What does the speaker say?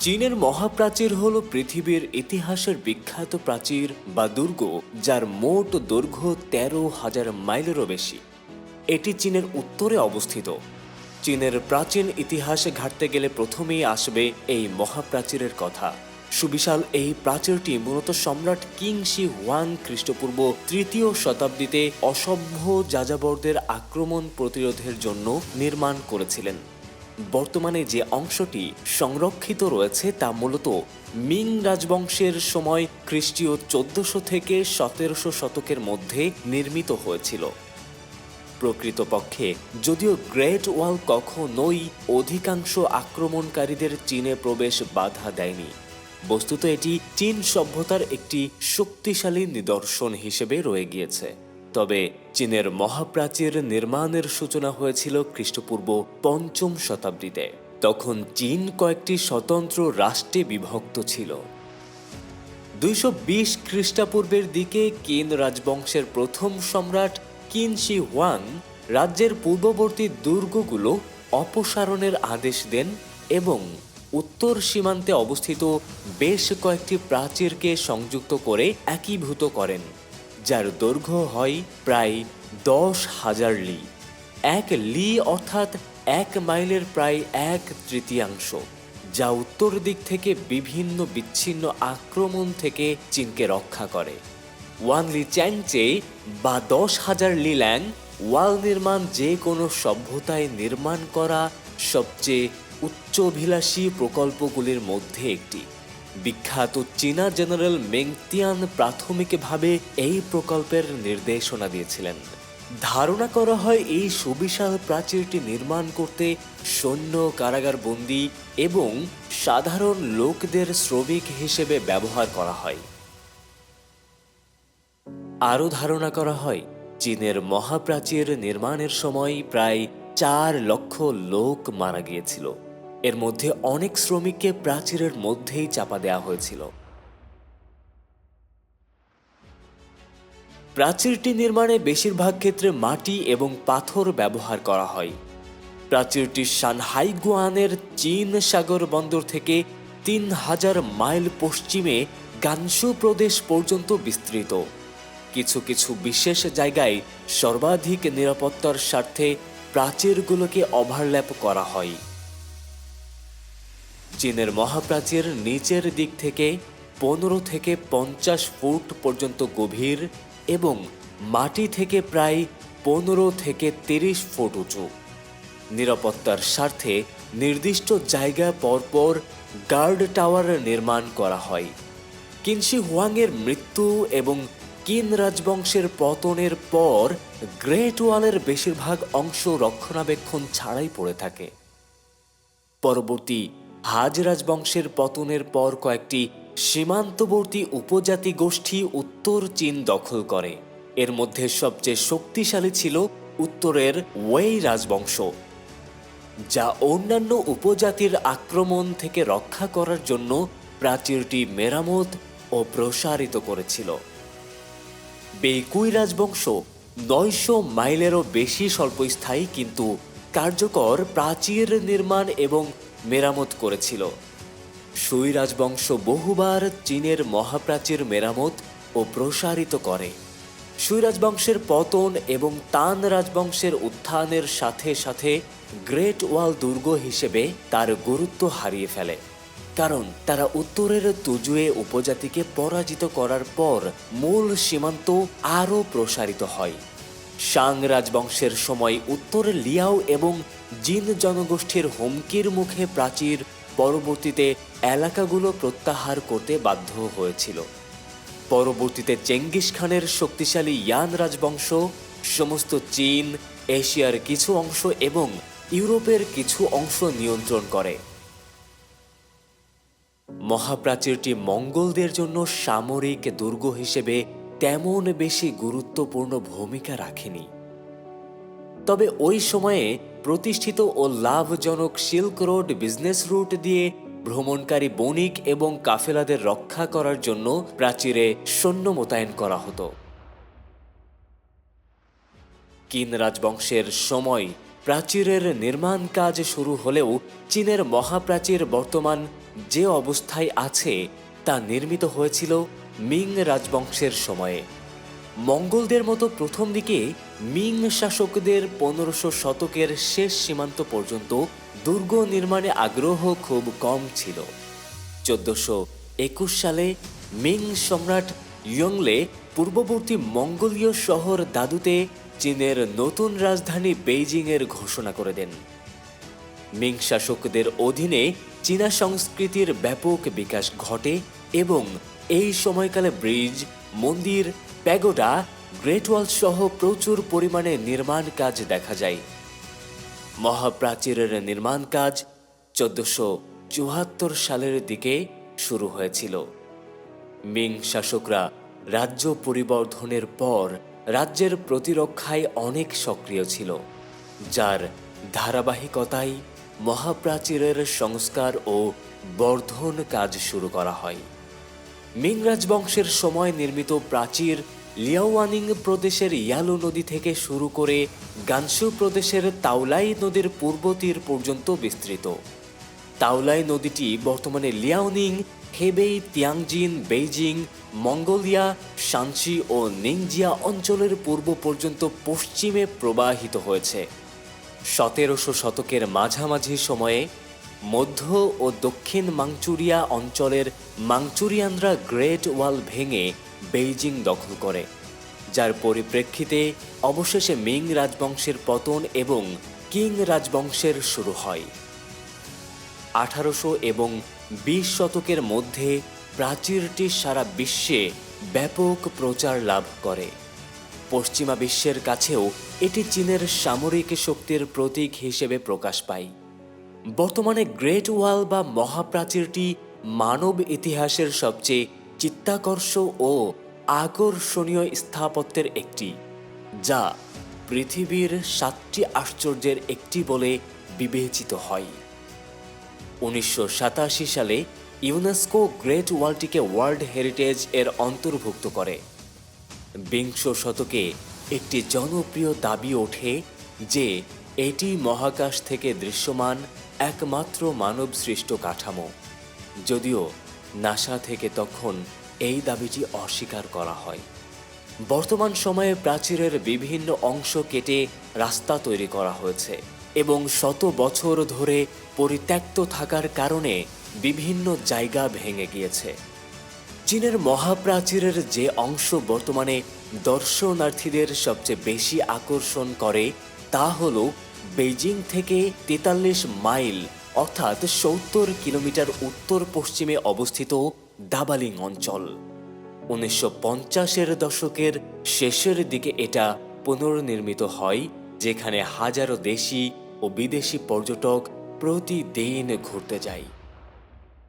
চীনের মহাপ্রাচীর হল পৃথিবীর ইতিহাসের বিখ্যাত প্রাচীর বা দুর্গ, যার মোট দৈর্ঘ্য তেরো হাজার মাইলেরও বেশি। এটি চীনের উত্তরে অবস্থিত। চীনের প্রাচীন ইতিহাসে ঘাটতে গেলে প্রথমেই আসবে এই মহাপ্রাচীরের কথা। সুবিশাল এই প্রাচীরটি মূলত সম্রাট কিং শি ওয়াং খ্রিস্টপূর্ব তৃতীয় শতাব্দীতে অসভ্য যাযাবরদের আক্রমণ প্রতিরোধের জন্য নির্মাণ করেছিলেন। বর্তমানে যে অংশটি সংরক্ষিত রয়েছে তা মূলত মিং রাজবংশের সময় খ্রিস্টীয় চোদ্দশো থেকে সতেরোশো শতকের মধ্যে নির্মিত হয়েছিল। প্রকৃতপক্ষে, যদিও গ্রেট ওয়াল কখনোই অধিকাংশ আক্রমণকারীদের চীনে প্রবেশ বাধা দেয়নি। বস্তুত এটি চীন সভ্যতার একটি শক্তিশালী নিদর্শন হিসেবে রয়ে গিয়েছে। তবে চীনের মহাপ্রাচীর নির্মাণের সূচনা হয়েছিল খ্রিস্টপূর্ব পঞ্চম শতাব্দীতে। তখন চীন কয়েকটি স্বতন্ত্র রাষ্ট্রে বিভক্ত ছিল। দুইশো বিশ খ্রিস্টাপূর্বের দিকে কিন রাজবংশের প্রথম সম্রাট কিন শি ওয়াং রাজ্যের পূর্ববর্তী দুর্গগুলো অপসারণের আদেশ দেন এবং উত্তর সীমান্তে অবস্থিত বেশ কয়েকটি প্রাচীরকে সংযুক্ত করে একীভূত করেন। যার দৈর্ঘ্য হয় প্রায় দশ হাজার লি। এক লি অর্থাৎ এক মাইলের প্রায় এক তৃতীয়াংশ, যা উত্তর দিক থেকে বিভিন্ন বিচ্ছিন্ন আক্রমণ থেকে চীনকে রক্ষা করে। ওয়ান লি চ্যাংচে বা দশ হাজার লি ল্যাং ওয়াল নির্মাণ যে কোনো সভ্যতায় নির্মাণ করা সবচেয়ে উচ্চভিলাষী প্রকল্পগুলির মধ্যে একটি। বিখ্যাত চীনা জেনারেল মেংতিয়ান প্রাথমিকভাবে এই প্রকল্পের নির্দেশনা দিয়েছিলেন। ধারণা করা হয় এই সুবিশাল প্রাচীরটি নির্মাণ করতে সৈন্য, কারাগার বন্দি এবং সাধারণ লোকদের শ্রমিক হিসেবে ব্যবহার করা হয়। আরও ধারণা করা হয়, চীনের মহাপ্রাচীর নির্মাণের সময় প্রায় চার লক্ষ লোক মারা গিয়েছিল। এর মধ্যে অনেক শ্রমিককে প্রাচীরের মধ্যেই চাপা দেওয়া হয়েছিল। প্রাচীরটি নির্মাণে বেশিরভাগ ক্ষেত্রে মাটি এবং পাথর ব্যবহার করা হয়। প্রাচীরটি সানহাই গুয়ানের চীন সাগর বন্দর থেকে তিন হাজার মাইল পশ্চিমে গানসু প্রদেশ পর্যন্ত বিস্তৃত। কিছু কিছু বিশেষ জায়গায় সর্বাধিক নিরাপত্তার স্বার্থে প্রাচীরগুলোকে ওভারল্যাপ করা হয়। চীনের মহাপ্রাচীর নিচের দিক থেকে পনেরো থেকে পঞ্চাশ ফুট পর্যন্ত গভীর এবং মাটি থেকে প্রায় পনেরো থেকে তিরিশ ফুট উঁচু। নিরাপত্তার স্বার্থে নির্দিষ্ট জায়গা পরপর গার্ড টাওয়ার নির্মাণ করা হয়। কিনশি হুয়াংয়ের মৃত্যু এবং কিন রাজবংশের পতনের পর গ্রেট ওয়ালের বেশিরভাগ অংশ রক্ষণাবেক্ষণ ছাড়াই পড়ে থাকে। পরবর্তী হাজ রাজবংশের পতনের পর কয়েকটি সীমান্তবর্তী উপজাতি গোষ্ঠী উত্তর চীন দখল করে। এর মধ্যে সবচেয়ে শক্তিশালী ছিল উত্তরের ওয়েই রাজবংশ, যা অন্যান্য উপজাতির আক্রমণ থেকে রক্ষা করার জন্য প্রাচীরটি মেরামত ও প্রসারিত করেছিল। বেকুই রাজবংশ নয়শো মাইলেরও বেশি স্বল্পস্থায়ী, কিন্তু কার্যকর প্রাচীর নির্মাণ এবং মেরামত করেছিল। সুই রাজবংশ বহুবার চীনের মহাপ্রাচীর মেরামত ও প্রসারিত করে। সুই রাজবংশের পতন এবং তান রাজবংশের উত্থানের সাথে সাথে গ্রেট ওয়াল দুর্গ হিসেবে তার গুরুত্ব হারিয়ে ফেলে। কারণ তারা উত্তরের তুজুয়ে উপজাতিকে পরাজিত করার পর মূল সীমান্ত আরও প্রসারিত হয়। সাং রাজবংশের সময় উত্তর লিয়াও এবং জিন জনগোষ্ঠীর হুমকির মুখে প্রাচীর পরবর্তীতে এলাকাগুলো প্রত্যাহার করতে বাধ্য হয়েছিল। পরবর্তীতে চেঙ্গিস খানের শক্তিশালী ইয়ান রাজবংশ, সমস্ত চীন, এশিয়ার কিছু অংশ এবং ইউরোপের কিছু অংশ নিয়ন্ত্রণ করে। মহাপ্রাচীরটি মঙ্গলদের জন্য সামরিক দুর্গ হিসেবে তেমন বেশি গুরুত্বপূর্ণ ভূমিকা রাখেনি। তবে ওই সময়ে প্রতিষ্ঠিত ও লাভজনক সিল্ক রোড বিজনেস রুট দিয়ে ভ্রমণকারী বণিক এবং কাফেলাদের রক্ষা করার জন্য প্রাচীরে সৈন্য মোতায়েন করা হতো। কিন রাজবংশের সময় প্রাচীরের নির্মাণ কাজ শুরু হলেও চীনের মহাপ্রাচীর বর্তমান যে অবস্থায় আছে তা নির্মিত হয়েছিল মিং রাজবংশের সময়ে। মঙ্গলদের মতো প্রথম দিকে মিং শাসকদের পনেরোশো শতকের শেষ সীমান্ত পর্যন্ত দুর্গ নির্মাণে আগ্রহ খুব কম ছিল। চোদ্দশো একুশ সালে মিং সম্রাট ইয়ংলে পূর্ববর্তী মঙ্গোলীয় শহর দাদুতে চীনের নতুন রাজধানী বেইজিংয়ের ঘোষণা করে দেন। মিং শাসকদের অধীনে চীনা সংস্কৃতির ব্যাপক বিকাশ ঘটে এবং এই সময়কালে ব্রিজ, মন্দির, প্যাগোডা, গ্রেট ওয়াল সহ প্রচুর পরিমাণে নির্মাণ কাজ দেখা যায়। মহাপ্রাচীরের নির্মাণ কাজ চোদ্দশো চুয়াত্তর সালের দিকে শুরু হয়েছিল। মিং শাসকরা রাজ্য পরিবর্ধনের পর রাজ্যের প্রতিরক্ষায় অনেক সক্রিয় ছিল, যার ধারাবাহিকতায় মহাপ্রাচীরের সংস্কার ও বর্ধন কাজ শুরু করা হয়। মিং রাজবংশের সময় নির্মিত প্রাচীর লিয়াওয়ানিং প্রদেশের ইয়ালো নদী থেকে শুরু করে গানসু প্রদেশের তাওলাই নদীর পূর্ব তীর পর্যন্ত বিস্তৃত। তাওলাই নদীটি বর্তমানে Liaoning Hebei Tianjin, Beijing, Mongolia Shanxi ও নিংজিয়া অঞ্চলের পূর্ব পর্যন্ত পশ্চিমে প্রবাহিত হয়েছে। সতেরোশো শতকের মাঝামাঝি সময়ে মধ্য ও দক্ষিণ মাংচুরিয়া অঞ্চলের মাংচুরিয়ানরা গ্রেট ওয়াল ভেঙে বেইজিং দখল করে, যার পরিপ্রেক্ষিতে অবশেষে মিং রাজবংশের পতন এবং কিং রাজবংশের শুরু হয়। আঠারোশো এবং বিশ শতকের মধ্যে প্রাচীরটি সারা বিশ্বে ব্যাপক প্রচার লাভ করে। পশ্চিমা বিশ্বের কাছেও এটি চীনের সামরিক শক্তির প্রতীক হিসেবে প্রকাশ পায়। বর্তমানে গ্রেট ওয়াল বা মহাপ্রাচীরটি মানব ইতিহাসের সবচেয়ে চিত্তাকর্ষ ও আকর্ষণীয় স্থাপত্যের একটি, যা পৃথিবীর সাতটি আশ্চর্যের একটি বলে বিবেচিত হয়। উনিশশো সাতাশি সালে ইউনেস্কো গ্রেট ওয়ালটিকে ওয়ার্ল্ড হেরিটেজ এর অন্তর্ভুক্ত করে। বিংশ শতকে একটি জনপ্রিয় দাবি ওঠে যে, এটি মহাকাশ থেকে দৃশ্যমান একমাত্র মানব সৃষ্ট কাঠামো। যদিও নাসা থেকে তখন এই দাবিটি অস্বীকার করা হয়। বর্তমান সময়ে প্রাচীরের বিভিন্ন অংশ কেটে রাস্তা তৈরি করা হয়েছে এবং শত বছর ধরে পরিত্যক্ত থাকার কারণে বিভিন্ন জায়গা ভেঙে গিয়েছে। চীনের মহাপ্রাচীরের যে অংশ বর্তমানে দর্শনার্থীদের সবচেয়ে বেশি আকর্ষণ করে তা হল বেইজিং থেকে তেতাল্লিশ মাইল, অর্থাৎ সত্তর কিলোমিটার উত্তর পশ্চিমে অবস্থিত দাবালিং অঞ্চল। উনিশশো পঞ্চাশের দশকের শেষের দিকে এটা পুনর্নির্মিত হয়, যেখানে হাজারো দেশি ও বিদেশি পর্যটক প্রতিদিন ঘুরতে যায়।